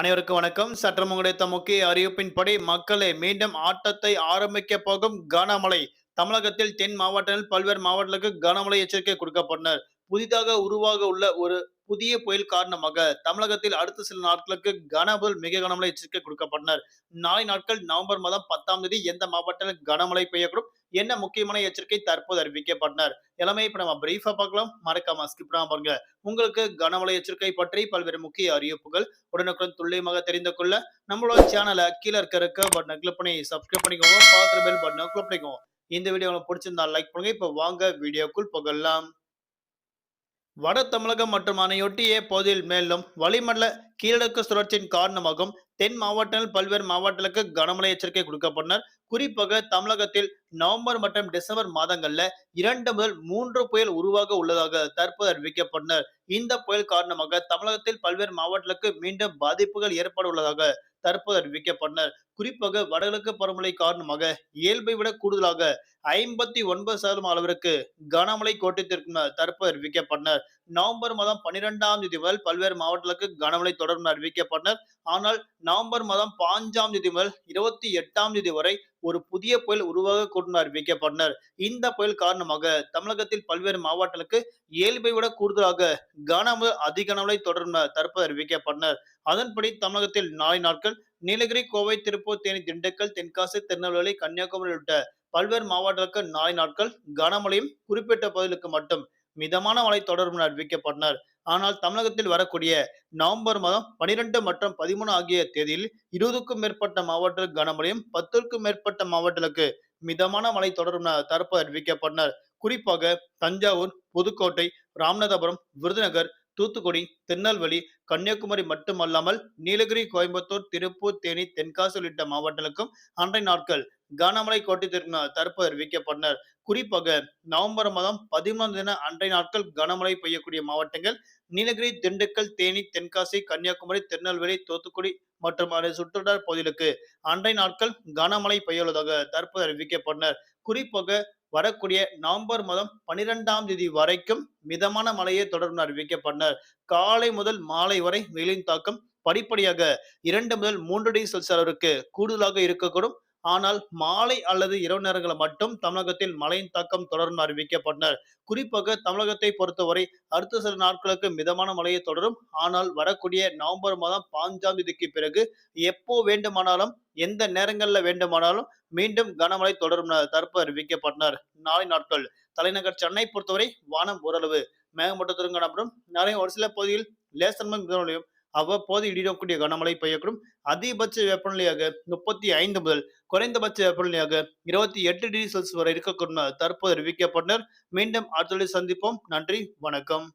அனைவருக்கும் வணக்கம். சற்றம் கிடைத்த முக்கிய அறிவிப்பின்படி மக்களை மீண்டும் ஆட்டத்தை ஆரம்பிக்க போகும் கனமழை. தமிழகத்தில் தென் மாவட்டங்களில் பல்வேறு மாவட்டங்களுக்கு கனமழை எச்சரிக்கை கொடுக்கப்பட்டனர். புதிதாக உருவாக உள்ள ஒரு புதிய புயல் காரணமாக தமிழகத்தில் அடுத்த சில நாட்களுக்கு கனமுதல் மிக கனமழை எச்சரிக்கை கொடுக்கப்பட்டனர். நாளை நாட்கள் நவம்பர் மாதம் பத்தாம் தேதி எந்த மாவட்டத்தில் கனமழை பெய்யக்கூடும்? என்ன முக்கியமான எச்சரிக்கை தற்போது அறிவிக்கப்பட்டனர்? எல்லாமே இப்ப நம்ம பிரீஃபா பார்க்கலாம். மறக்காம ஸ்கிப் பாருங்க. உங்களுக்கு கனமழை எச்சரிக்கை பற்றி பல்வேறு முக்கிய அறிவிப்புகள் உடனுக்குடன் துல்லியமாக தெரிந்து கொள்ள நம்மளோட சேனலை கீழே இருக்க இருக்க பட்டனை கிளிக் பண்ணி சப்ஸ்கிரைப் பண்ணிக்கோங்க. பார்த்து பெல் பட்டனை கிளிக் பண்ணிக்கோங்க. இந்த வீடியோ உங்களுக்கு பிடிச்சிருந்தா லைக் பண்ணுங்க. இப்போ வாங்க வீடியோக்குள் புகழலாம் வட தமிழகம் மற்றும் அணையொட்டிய பகுதியில் மேலும் வளிமண்டல கீழடுக்கு சுழற்சியின் காரணமாகவும் தென் மாவட்டங்கள் பல்வேறு மாவட்டங்களுக்கு கனமழை எச்சரிக்கை கொடுக்கப்பட்டனர். குறிப்பாக தமிழகத்தில் நவம்பர் மற்றும் டிசம்பர் மாதங்கள்ல இரண்டு முதல் மூன்று புயல் உருவாக உள்ளதாக தற்போது அறிவிக்கப்பட்டனர். இந்த புயல் காரணமாக தமிழகத்தில் பல்வேறு மாவட்டங்களுக்கு மீண்டும் பாதிப்புகள் ஏற்பட உள்ளதாக தற்போது அறிவிக்கப்பட்டனர் குறிப்பாக வடகிழக்கு பருவமழை காரணமாக இயல்பை விட கூடுதலாக ஐம்பத்தி ஒன்பது சதவீதம் அளவிற்கு கனமழை கோட்டத்திற்கு தற்போது அறிவிக்கப்பட்டனர் நவம்பர் மாதம் பன்னிரெண்டாம் தேதி முதல் பல்வேறு மாவட்டங்களுக்கு கனமழை தொடர்ந்து அறிவிக்கப்பட்டனர். ஆனால் நவம்பர் மாதம் பாஞ்சாம் தேதி முதல் இருபத்தி எட்டாம் தேதி வரை ஒரு புதிய புயல் உருவாக கூட்டம் அறிவிக்கப்பட்டனர். இந்த புயல் காரணமாக தமிழகத்தில் பல்வேறு மாவட்டங்களுக்கு இயல்பை விட கூடுதலாக கனமழை அதிக கனமழை தற்போது அறிவிக்கப்பட்டனர். அதன்படி தமிழகத்தில் நாளை நாட்கள் நீலகிரி கோவை திருப்பூர் தேனி திண்டுக்கல் தென்காசி திருநெல்வேலி கன்னியாகுமரி உள்ளிட்ட பல்வேறு மாவட்டங்களுக்கு நாளை நாட்கள் கனமழையும் குறிப்பிட்ட பகுதிகளுக்கு மட்டும் மிதமான மழை தொடரும் என அறிவிக்கப்பட்டனர். ஆனால் தமிழகத்தில் வரக்கூடிய நவம்பர் மாதம் பனிரெண்டு மற்றும் பதிமூணு ஆகிய தேதியில் இருபதுக்கும் மேற்பட்ட மாவட்டங்களுக்கு கனமழையும் பத்திற்கும் மேற்பட்ட மாவட்டங்களுக்கு மிதமான மழை தொடரும் என தரப்பு அறிவிக்கப்பட்டனர். குறிப்பாக தஞ்சாவூர் புதுக்கோட்டை ராமநாதபுரம் விருதுநகர் தூத்துக்குடி திருநெல்வேலி கன்னியாகுமரி மட்டுமல்லாமல் நீலகிரி கோயம்புத்தூர் திருப்பூர் தேனி தென்காசி உள்ளிட்ட மாவட்டங்களுக்கும் அன்றைய நாட்கள் கனமழை கோட்டத்திற்கு தற்போது அறிவிக்கப்பட்டனர். குறிப்பாக நவம்பர் மாதம் பதிமூணாம் தின அன்றைய நாட்கள் கனமழை பெய்யக்கூடிய மாவட்டங்கள் நீலகிரி திண்டுக்கல் தேனி தென்காசி கன்னியாகுமரி திருநெல்வேலி தூத்துக்குடி மற்றும் அதன் சுற்றுவட்டார பகுதிகளுக்கு அன்றைய நாட்கள் கனமழை பெய்யுள்ளதாக தற்போது அறிவிக்கப்பட்டனர். குறிப்பாக வரக்கூடிய நவம்பர் மாதம் பனிரெண்டாம் தேதி வரைக்கும் மிதமான மழையை தொடர்ந்து அறிவிக்கப்பட்டனர் காலை முதல் மாலை வரை வெயிலின் தாக்கம் படிப்படியாக இரண்டு முதல் மூன்று டிகிரி செல்சியஸ் அளவிற்கு கூடுதலாக இருக்கக்கூடும். ஆனால் மாலை அல்லது இரவு நேரங்களில் மட்டும் தமிழகத்தில் மழையின் தாக்கம் தொடர்ந்து அறிவிக்கப்பட்டனர். குறிப்பாக தமிழகத்தை பொறுத்தவரை அடுத்த சில நாட்களுக்கு மிதமான மழையை தொடரும். ஆனால் வரக்கூடிய நவம்பர் மாதம் பாஞ்சாம் தேதிக்கு பிறகு எப்போ வேண்டுமானாலும் எந்த நேரங்களில் வேண்டுமானாலும் மீண்டும் கனமழை தொடரும் தரப்பு அறிவிக்கப்பட்டனர். நாளை நாட்கள் தலைநகர் சென்னை பொறுத்தவரை வானம் ஓரளவு மேகமூட்டத்துடன் காணப்படும் நாளை ஒரு சில பகுதியில் லேசன்மன் மிதமலையும் அவ்வப்போது இடிடக்கூடிய கனமழை பெய்யக்கூடும். அதிகபட்ச வெப்பநிலையாக முப்பத்தி ஐந்து முதல் குறைந்தபட்ச வெப்பநிலையாக இருபத்தி எட்டு டிகிரி செல்சியஸ் வரை இருக்கக்கூடும் தற்போது அறிவிக்கப்பட்டனர். மீண்டும் அடுத்த சந்திப்போம். நன்றி. வணக்கம்.